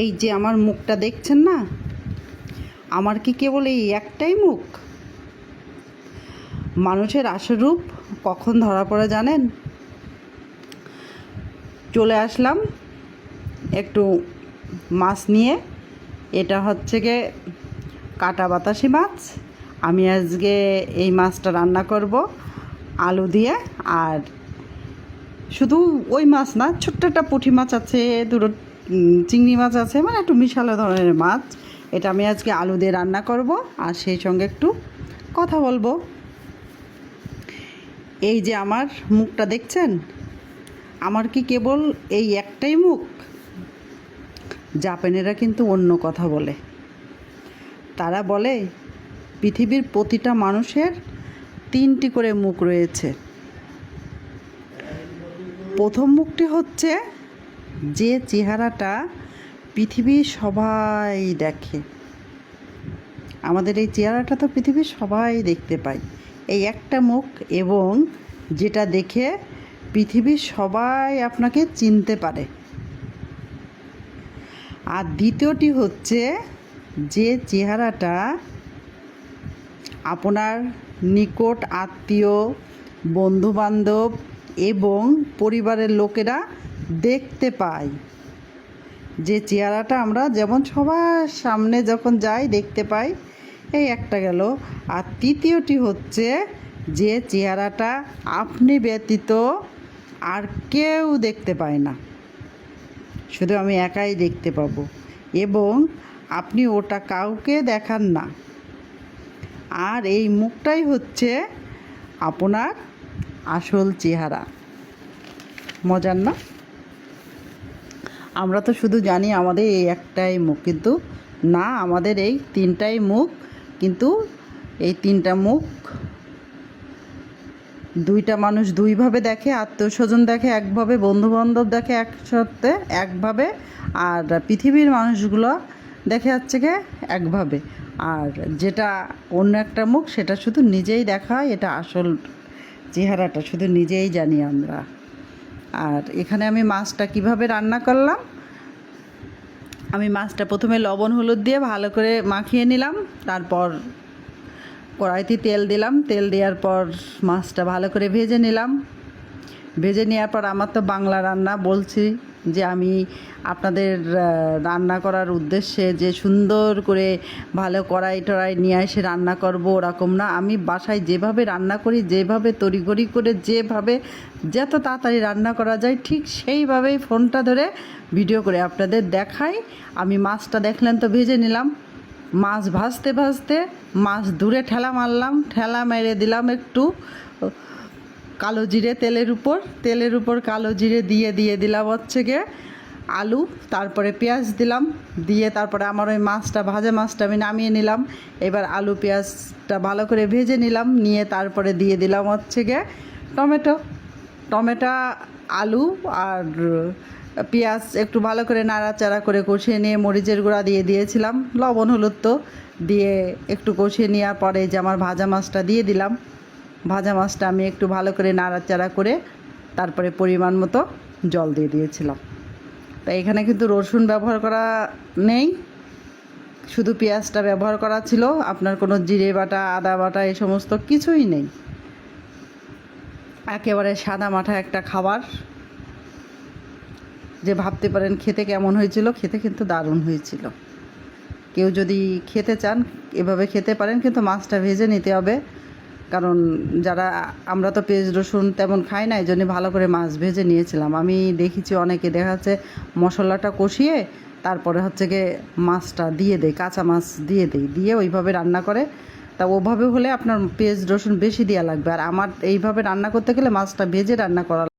এই যে আমার মুখটা দেখছেন না? আমার কি কেবল এই একটাই মুখ? মানুষের আসল রূপ কখন ধরা পড়ে জানেন? চলে আসলাম একটু মাছ নিয়ে। এটা হচ্ছে গিয়ে কাটা বাতাসি মাছ। আমি আজকে এই মাছটা রান্না করব আলু দিয়ে আর শুধু ওই মাছ না, ছোট্ট একটা পুঁটি মাছ আছে, দুটো চিংড়ি মাছ আছে মানে একটু মিশালো ধরনের মাছ। এটা আমি আজকে আলু দিয়ে রান্না করব, আর সেই সঙ্গে একটু কথা বলব। এই যে আমার মুখটা দেখছেন? আমার কি কেবল এই একটাই মুখ? জাপানেরা কিন্তু অন্য কথা বলে। তারা বলে, পৃথিবীর প্রতিটা মানুষের তিনটি করে মুখ রয়েছে। প্রথম মুখটি হচ্ছে যে চেহারাটা পৃথিবীর সবাই দেখে। আমাদের এই চেহারাটা তো পৃথিবীর সবাই দেখতে পায়। এই একটা মুখ এবং যেটা দেখে পৃথিবীর সবাই আপনাকে চিনতে পারে। আর দ্বিতীয়টি হচ্ছে যে চেহারাটা আপনার নিকট আত্মীয়, বন্ধুবান্ধব এবং পরিবারের লোকেরা দেখতে পাই। যে চেহারাটা আমরা যেমন সবার সামনে যখন যাই দেখতে পাই, এই একটা গেল। আর তৃতীয়টি হচ্ছে যে চেহারাটা আপনি ব্যতীত আর কেউ দেখতে পায় না। শুধু আমি একাই দেখতে পাবো। এবং আপনি ওটা কাউকে দেখান না। আর এই মুখটাই হচ্ছে আপনার আসল চেহারা। মজার না? আমরা তো শুধু জানি আমাদের এই একটাই মুখ, কিন্তু না, আমাদের এই তিনটাই মুখ, কিন্তু এই তিনটা মুখ দুইটা মানুষ দুইভাবে দেখে আত্মীয় স্বজন দেখে, একভাবে, বন্ধুবান্ধব দেখে একসাথে, একভাবে, আর পৃথিবীর মানুষগুলো দেখে যাচ্ছে গে একভাবে। আর যেটা অন্য একটা মুখ, সেটা শুধু নিজেই দেখা এটা আসল চেহারাটা শুধু নিজেই জানি আমরা। আর এখানে আমি মাছটা কীভাবে রান্না করলাম? আমি মাছটা প্রথমে লবণ, হলুদ দিয়ে ভালো করে মাখিয়ে নিলাম। তারপর কড়াইতে তেল দিলাম। তেল দেওয়ার পর মাছটা ভালো করে ভেজে নিলাম। ভেজে নেওয়ার পর আমার তো বাংলা রান্না বলছি। যে আমি আপনাদের রান্না করার উদ্দেশ্যে যে সুন্দর করে ভালো কড়াই টড়াই নিয়ে এসে রান্না করব ওরকম না। আমি বাসায় যেভাবে রান্না করি, যেভাবে তড়িঘড়ি করে, যেভাবে যত তাড়াতাড়ি রান্না করা যায় ঠিক সেইভাবেই ফোনটা ধরে ভিডিও করে আপনাদের দেখাই। আমি মাছটা দেখলেন তো ভেজে নিলাম। মাছ ভাজতে ভাজতে মাছ দূরে ঠেলা মারলাম, ঠেলা মেরে দিলাম একটু। কালো জিরে তেলের উপর তেলের উপর কালো জিরে দিয়ে দিয়ে দিলাম হচ্ছে গিয়ে আলু, তারপরে পেঁয়াজ দিলাম, দিয়ে তারপরে আমার ওই মাছটা, ভাজা মাছটা আমি নামিয়ে নিলাম। এবার আলু পেঁয়াজটা ভালো করে ভেজে নিলাম, নিয়ে তারপরে দিয়ে দিলাম হচ্ছে গিয়ে টমেটো। টমেটো, আলু আর পেঁয়াজ একটু ভালো করে নাড়াচাড়া করে কষিয়ে নিয়ে মরিচের গুঁড়া দিয়ে দিয়েছিলাম, লবণ, হলুদ তো, দিয়ে একটু কষিয়ে নেওয়ার পরে যে আমার ভাজা মাছটা দিয়ে দিলাম। ভাজা মাছটা আমি একটু ভালো করে নাড়াচাড়া করে তারপরে পরিমাণ মতো জল দিয়ে দিয়েছিলাম। তা এখানে কিন্তু রসুন ব্যবহার করা নেই, শুধু পেঁয়াজটা ব্যবহার করা ছিল, আপনার কোনো জিরে বাটা, আদা বাটা এই সমস্ত কিছুই নেই। একেবারে সাদা মাঠা একটা খাবার। যে ভাবতে পারেন খেতে কেমন হয়েছিল, খেতে কিন্তু দারুণ হয়েছিল। কেউ যদি খেতে চান, এভাবে খেতে পারেন, কিন্তু মাছটা ভেজে নিতে হবে। কারণ যারা, আমরা তো পেঁয়াজ, রসুন তেমন খাই না এই জন্য ভালো করে মাছ ভেজে নিয়েছিলাম। আমি দেখেছি অনেকে, দেখা যাচ্ছে মশলাটা কষিয়ে তারপরে হচ্ছে গিয়ে মাছটা দিয়ে দেয়, কাঁচা মাছ দিয়ে দেয়, দিয়ে ওইভাবে রান্না করে। তা ওভাবে হলে আপনার পেঁয়াজ, রসুন বেশি দেওয়া লাগবে। আর আমার এইভাবে রান্না করতে গেলে মাছটা ভেজে রান্না করা